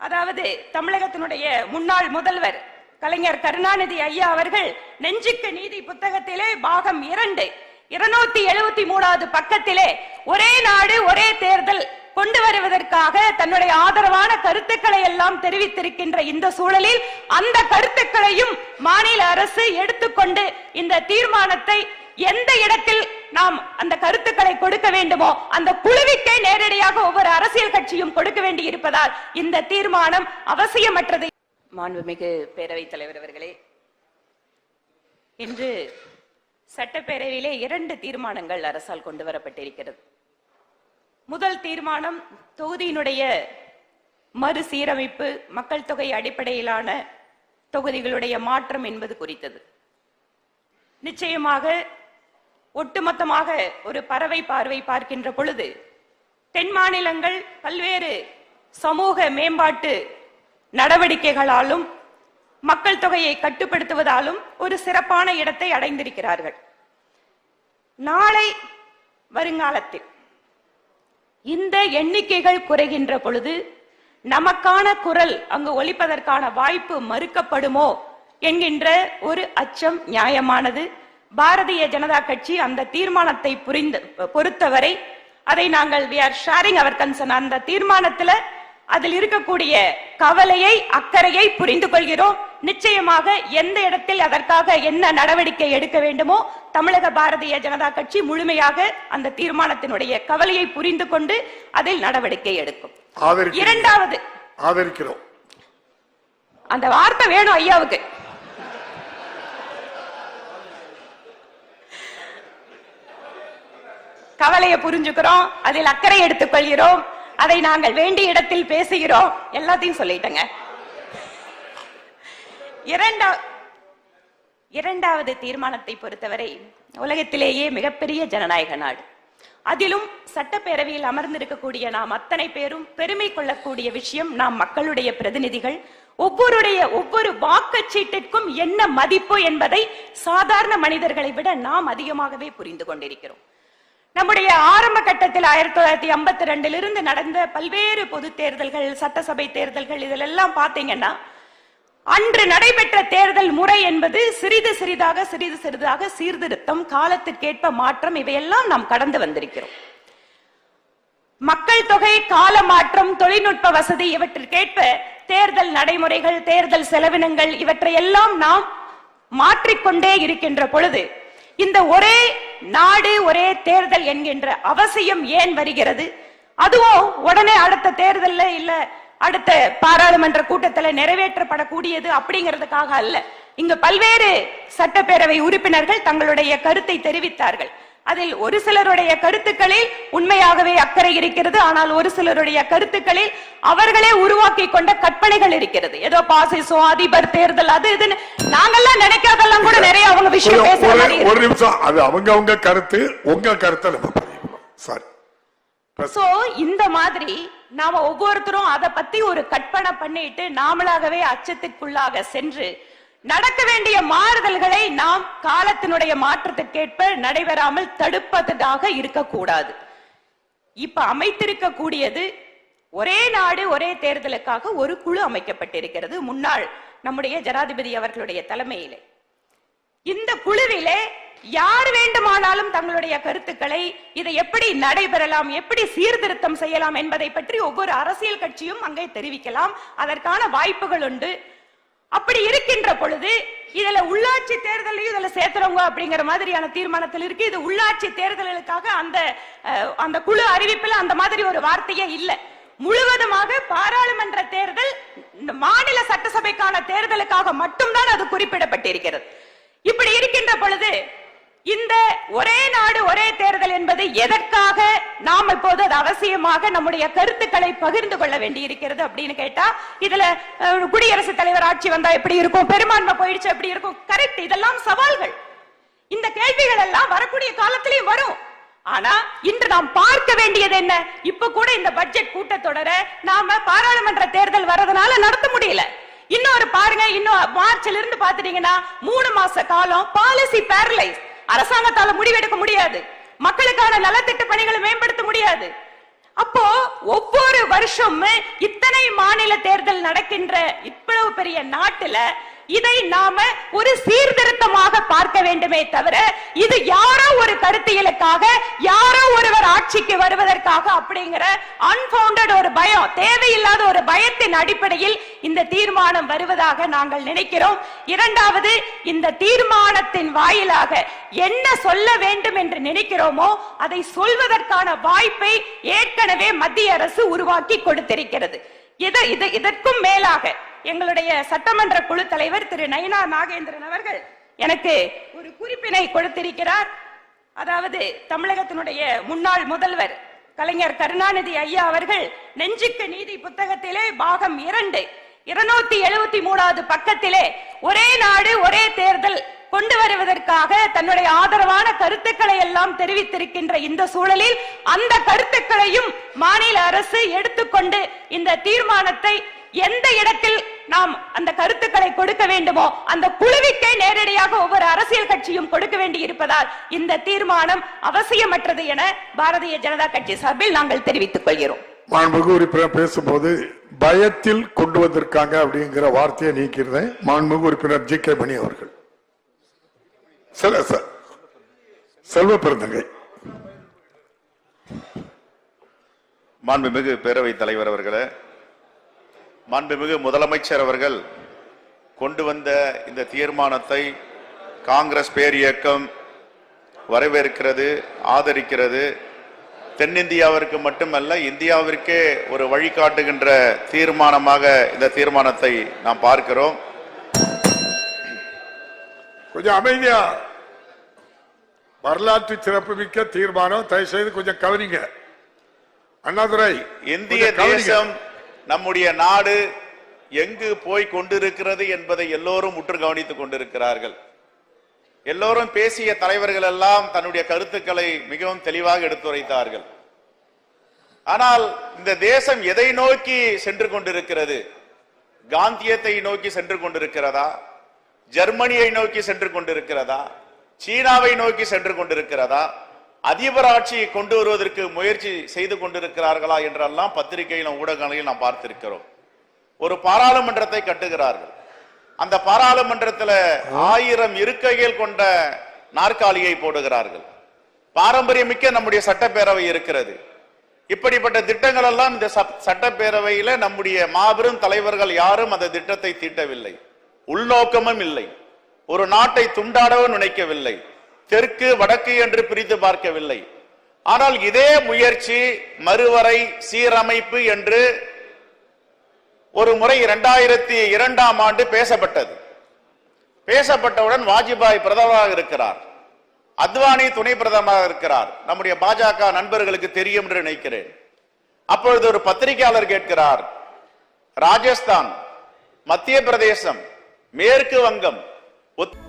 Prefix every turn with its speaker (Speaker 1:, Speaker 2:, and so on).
Speaker 1: அதாவது தமிழகத்தினுடைய முன்னாள் முதல்வர் கலைஞர் கருணாநிதி ஐயா அவர்கள் நெஞ்சுக்கு நீதி புத்தகத்திலே பாகம் இரண்டு இருநூத்தி எழுபத்தி மூணாவது பக்கத்திலே ஒரே நாடு ஒரே தேர்தல் கொண்டு வருவதற்காக தன்னுடைய ஆதரவான கருத்துக்களை எல்லாம் தெரிவித்திருக்கின்ற இந்த சூழலில் அந்த கருத்துக்களையும் மாநில அரசு எடுத்துக்கொண்டு இந்த தீர்மானத்தை எந்த இடத்தில் நாம் அந்த கருத்துக்களை கொடுக்க வேண்டுமோ அந்த குழுவிற்கே நேரடியாக ஒவ்வொரு அரசியல் கட்சியும் கொடுக்க வேண்டி இருப்பதால் இந்த தீர்மானம் அவசியமற்றது. மாண்புமிகு பேரவைத் தலைவர் அவர்களே இன்று சட்டப்பேரவையிலே இரண்டு தீர்மானங்கள் அரசால் கொண்டு வரப்பட்டிருக்கிறது. முதல் தீர்மானம் தொகுதியினுடைய மறுசீரமைப்பு மக்கள் தொகை அடிப்படையிலான தொகுதிகளுடைய மாற்றம் என்பது குறித்தது. நிச்சயமாக ஒட்டுமொத்தமாக ஒரு பறவை பார்வை பார்க்கின்ற பொழுது தென் மாநிலங்கள் பல்வேறு சமூக மேம்பாட்டு நடவடிக்கைகளாலும் மக்கள் தொகையை கட்டுப்படுத்துவதாலும் ஒரு சிறப்பான இடத்தை அடைந்திருக்கிறார்கள். நாளை வருங்காலத்தில் இந்த எண்ணிக்கைகள் குறைகின்ற பொழுது நமக்கான குரல் அங்கு ஒழிப்பதற்கான வாய்ப்பு மறுக்கப்படுமோ என்கின்ற ஒரு அச்சம் நியாயமானது. பாரதிய ஜனதா கட்சி அந்த தீர்மானத்தை புரிந்து பொறுத்தவரை அதை நாங்கள் we are sharing our concern. அந்த தீர்மானத்துல அதில் இருக்கக்கூடிய கவலையை அக்கறையை புரிந்து கொள்கிறோம். நிச்சயமாக எந்த இடத்தில் அதற்காக என்ன நடவடிக்கை எடுக்க வேண்டுமோ தமிழக பாரதிய ஜனதா கட்சி முழுமையாக அந்த தீர்மானத்தினுடைய கவலையை புரிந்து கொண்டு அதில் நடவடிக்கை எடுக்கும். இரண்டாவது.
Speaker 2: ஆதரிக்கிறோம்.
Speaker 1: அந்த வார்த்தை வேணும் ஐயாவுக்கு. கவலையை புரிஞ்சுக்கிறோம் அதில் அக்கறை எடுத்துக்கொள்கிறோம் அதை நாங்கள் வேண்டிய இடத்தில் பேசுகிறோம் எல்லாத்தையும் சொல்லிட்டேங்க. இரண்டா இரண்டாவது தீர்மானத்தை பொறுத்தவரை உலகத்திலேயே மிகப்பெரிய ஜனநாயக நாடு. அதிலும் சட்டப்பேரவையில் அமர்ந்திருக்கக்கூடிய நாம் அத்தனை பேரும் பெருமை கொள்ளக்கூடிய விஷயம் நாம் மக்களுடைய பிரதிநிதிகள். ஒவ்வொருடைய ஒவ்வொரு வாக்குச்சீட்டிற்கும் என்ன மதிப்பு என்பதை சாதாரண மனிதர்களை விட நாம் அதிகமாகவே புரிந்து கொண்டிருக்கிறோம். நம்முடைய ஆரம்ப கட்டத்தில் ஆயிரத்தி தொள்ளாயிரத்தி ஐம்பத்தி ரெண்டிலிருந்து நடந்த பல்வேறு பொது தேர்தல்கள் சட்டசபை தேர்தல்கள் இதிலெல்லாம் பார்த்தீங்கன்னா அன்று நடைபெற்ற தேர்தல் முறை என்பது சிறிது சிறிதாக சிறிது சிறிதாக சீர்திருத்தம் காலத்திற்கேற்ப மாற்றம் இவையெல்லாம் நாம் கடந்து வந்திருக்கிறோம். மக்கள் தொகை கால மாற்றம் தொழில்நுட்ப வசதி இவற்றிற்கேற்ப தேர்தல் நடைமுறைகள் தேர்தல் செலவினங்கள் இவற்றையெல்லாம் நாம் மாற்றிக்கொண்டே இருக்கின்ற பொழுது இந்த ஒரே நாடு ஒரே தேர்தல் என்கின்ற அவசியம் ஏன் வருகிறது? அதுவும் உடனே அடுத்த தேர்தல்ல இல்ல அடுத்த பாராளுமன்ற கூட்டத்துல நிறைவேற்றப்படக்கூடியது அப்படிங்கிறதுக்காக அல்ல. இங்கு பல்வேறு சட்டப்பேரவை உறுப்பினர்கள் தங்களுடைய கருத்தை தெரிவித்தார்கள். அதில் ஒரு சிலருடைய கருத்துக்களில் உண்மையாகவே அக்கறை இருக்கிறது. ஆனால் ஒரு சிலருடைய கருத்துக்களில் அவர்களே உருவாக்கி கொண்ட கற்பனைகள் இருக்கிறது. ஏதோ பாசிசம் அதிபர் தேர்தல் அது இதுன்னு நாங்கெல்லாம் நினைக்காதெல்லாம் கூட நிறைய அவங்க விஷயம்
Speaker 2: ஒரு-
Speaker 1: பேசுற
Speaker 2: ஒரு-
Speaker 1: மாதிரி இருக்கு.
Speaker 2: ஒரு நிமிஷம். அது அவங்க அவங்க கருத்து உங்க கருத்தை நம்ம சாரி
Speaker 1: சோ இந்த மாதிரி நாம ஒவ்வொருத்தரும் அதை பத்தி ஒரு கற்பனை பண்ணிட்டு நாமளாகவே அச்சத்திற்குள்ளாக சென்று நடக்க வேண்டிய மாறுதல்களை நாம் காலத்தினுடைய மாற்றத்திற்கேற்ப நடைபெறாமல் தடுப்பதாக இருக்கக்கூடாது. இப்ப அமைத்திருக்கக்கூடியது ஒரே நாடு ஒரே தேர்தலுக்காக ஒரு குழு அமைக்கப்பட்டிருக்கிறது. முன்னாள் நம்முடைய ஜனாதிபதி அவர்களுடைய தலைமையிலே. இந்த குழுவிலே யார் வேண்டுமானாலும் தங்களுடைய கருத்துக்களை இதை எப்படி நடைபெறலாம் எப்படி சீர்திருத்தம் செய்யலாம் என்பதை பற்றி ஒவ்வொரு அரசியல் கட்சியும் அங்கே தெரிவிக்கலாம். அதற்கான வாய்ப்புகள் உண்டு. அப்படி இருக்கின்ற பொழுது இதுல உள்ளாட்சி தேர்தலையும் இதுல சேர்த்துறவங்க அப்படிங்கிற மாதிரியான தீர்மானத்தில் இருக்கு. இது உள்ளாட்சி தேர்தல்களுக்காக அந்த அஹ், அந்த குழு அறிவிப்புல அந்த மாதிரி ஒரு வார்த்தையே இல்ல. முழுவதுமாக பாராளுமன்ற தேர்தல் இந்த மாநில சட்டசபைக்கான தேர்தலுக்காக மட்டும்தான் அது குறிப்பிடப்பட்டிருக்கிறது. இப்படி இருக்கின்ற பொழுது இந்த ஒரே நாடு ஒரே தேர்தல் என்பது எதற்காக நாம் இப்போது அது அவசியமாக நம்முடைய கருத்துக்களை பகிர்ந்து கொள்ள வேண்டி இருக்கிறது அப்படின்னு கேட்டா இதுல அஹ், குடியரசுத் தலைவர் ஆட்சி வந்தா எப்படி இருக்கும்? பெரும்பான்மை போயிடுச்சு எப்படி இருக்கும்? கரெக்ட் இதெல்லாம் சவால்கள். இந்த கேள்விகள் எல்லாம் வரக்கூடிய காலத்திலேயும் வரும். ஆனா இன்று நாம் பார்க்க வேண்டியது என்ன? இப்ப கூட இந்த பட்ஜெட் கூட்டத்தொடர நாம பாராளுமன்ற தேர்தல் வர்றதுனால நடத்த முடியல. இன்னொரு பாருங்க இன்னும் மார்ச்ல இருந்து பாத்துட்டீங்கன்னா மூணு மாச காலம் பாலிசி பேரலைஸ் அரசாங்கத்தால முடிவெடுக்க முடியாது. மக்களுக்கான நலத்திட்ட பணிகளை மேம்படுத்த முடியாது. அப்போ ஒவ்வொரு வருஷமும் இத்தனை மாநில தேர்தல் நடக்கின்ற இவ்வளவு பெரிய நாட்டுல இதை நாம ஒரு சீர்திருத்தமாக பார்க்க வேண்டுமே தவிர இது யாரோ ஒரு கருத்தியலுக்காக யாரோ ஒருவர் ஆட்சிக்கு வருவதற்காக அப்படிங்கிற அன்பவுண்டட் ஒரு பயம் தேவையில்லாத ஒரு பயத்தின் அடிப்படையில் இந்த தீர்மானம் வருவதாக நாங்கள் நினைக்கிறோம். இரண்டாவது இந்த தீர்மானத்தின் வாயிலாக என்ன சொல்ல வேண்டும் என்று நினைக்கிறோமோ அதை சொல்வதற்கான வாய்ப்பை ஏற்கனவே மத்திய அரசு உருவாக்கி கொடுத்திருக்கிறது. இது இதற்கும் மேலாக எங்களுடைய சட்டமன்ற குழு தலைவர் திரு நயனா நாகேந்திரன் அவர்கள் எனக்கு ஒரு குறிப்பினை கொடுத்திருக்கிறார். அதாவது தமிழகத்தினுடைய முன்னாள் முதல்வர் கலைஞர் கருணாநிதி ஐயா அவர்கள் நெஞ்சுக்கு நீதி புத்தகத்திலே பாகம் இரண்டு இருநூத்தி எழுபத்தி மூணாவது பக்கத்திலே ஒரே நாடு ஒரே தேர்தல் கொண்டு வருவதற்காக தன்னுடைய ஆதரவான கருத்துக்களை எல்லாம் தெரிவித்திருக்கின்ற இந்த சூழலில் அந்த கருத்துக்களையும் மாநில அரசு எடுத்துக்கொண்டு இந்த தீர்மானத்தை எந்த இடத்தில் நாம் அந்த கருத்துக்களை கொடுக்க வேண்டுமோ அந்த குழுவிற்கே நேரடியாக ஒவ்வொரு அரசியல் கட்சியும் கொடுக்க வேண்டி இருப்பதால் இந்த தீர்மானம் அவசியமற்றது என பாரதிய ஜனதா கட்சி சார்பில் நாங்கள் தெரிவித்துக் கொள்கிறோம்.
Speaker 2: மாண்புமிகு உறுப்பினர் பேசும்போது பயத்தில் கொண்டு வந்திருக்காங்க அப்படிங்கிற வார்த்தையை நீக்கிறேன் மாண்புமிகு உறுப்பினர் ஜி. கே. மணி அவர்கள். செல்வ பெருந்தகை
Speaker 3: மாண்புமிகு பேரவைத் தலைவர் அவர்களே மாண்புமிகு முதலமைச்சர் அவர்கள் கொண்டு வந்த இந்த தீர்மானத்தை காங்கிரஸ் பேரியக்கம் வரவேற்கிறது ஆதரிக்கிறது. தென்னிந்தியாவிற்கு மட்டுமல்ல இந்தியாவிற்கே ஒரு வழிகாட்டுகின்ற தீர்மானமாக இந்த தீர்மானத்தை நாம் பார்க்கிறோம்.
Speaker 2: கொஞ்சம் அமைதியா. வரலாற்று சிறப்புமிக்க தீர்மானம் தயவு செய்து கொஞ்சம் கவனிங்க. அண்ணாதுரை
Speaker 3: இந்திய. தேசம் நம்முடைய நாடு எங்கு போய் கொண்டிருக்கிறது என்பதை எல்லோரும் உற்று கவனித்துக் கொண்டிருக்கிறார்கள். எல்லோரும் பேசிய தலைவர்கள் எல்லாம் தன்னுடைய கருத்துக்களை மிகவும் தெளிவாக எடுத்துரைத்தார்கள். ஆனால் இந்த தேசம் எதை நோக்கி சென்று கொண்டிருக்கிறது? காந்தியத்தை நோக்கி சென்று கொண்டிருக்கிறதா? ஜெர்மனியை நோக்கி சென்று கொண்டிருக்கிறதா? சீனாவை நோக்கி சென்று கொண்டிருக்கிறதா? அதிபர் ஆட்சியை கொண்டு வருவதற்கு முயற்சி செய்து கொண்டிருக்கிறார்களா என்றெல்லாம் பத்திரிகையிலும் ஊடகங்களையும் நாம் பார்த்திருக்கிறோம். ஒரு பாராளுமன்றத்தை கட்டுகிறார்கள். அந்த பாராளுமன்றத்தில் ஆயிரம் இருக்கைகள் கொண்ட நாற்காலியை போடுகிறார்கள். பாரம்பரியமிக்க நம்முடைய சட்டப்பேரவை இருக்கிறது. இப்படிப்பட்ட திட்டங்கள் எல்லாம் இந்த சப்- சட்டப்பேரவையில நம்முடைய மாபெரும் தலைவர்கள் யாரும் அந்த திட்டத்தை தீட்டவில்லை. உள்நோக்கமும் இல்லை. ஒரு நாட்டை துண்டாடவும் நினைக்கவில்லை. தெற்கு வடக்கு என்று பிரித்து பார்க்கவில்லை. ஆனால் இதே முயற்சி மறுவரை சீரமைப்பு என்று ஒரு முறை இரண்டாயிரத்தி இரண்டாம் ஆண்டு பேசப்பட்டது. பேசப்பட்டவுடன் வாஜ்பாய் பிரதமராக இருக்கிறார். அத்வானி துணை பிரதமராக இருக்கிறார். நம்முடைய பாஜக நண்பர்களுக்கு தெரியும் என்று நினைக்கிறேன். அப்பொழுது ஒரு பத்திரிகையாளர் கேட்கிறார் ராஜஸ்தான் மத்திய பிரதேசம் மேற்கு வங்கம் உத்-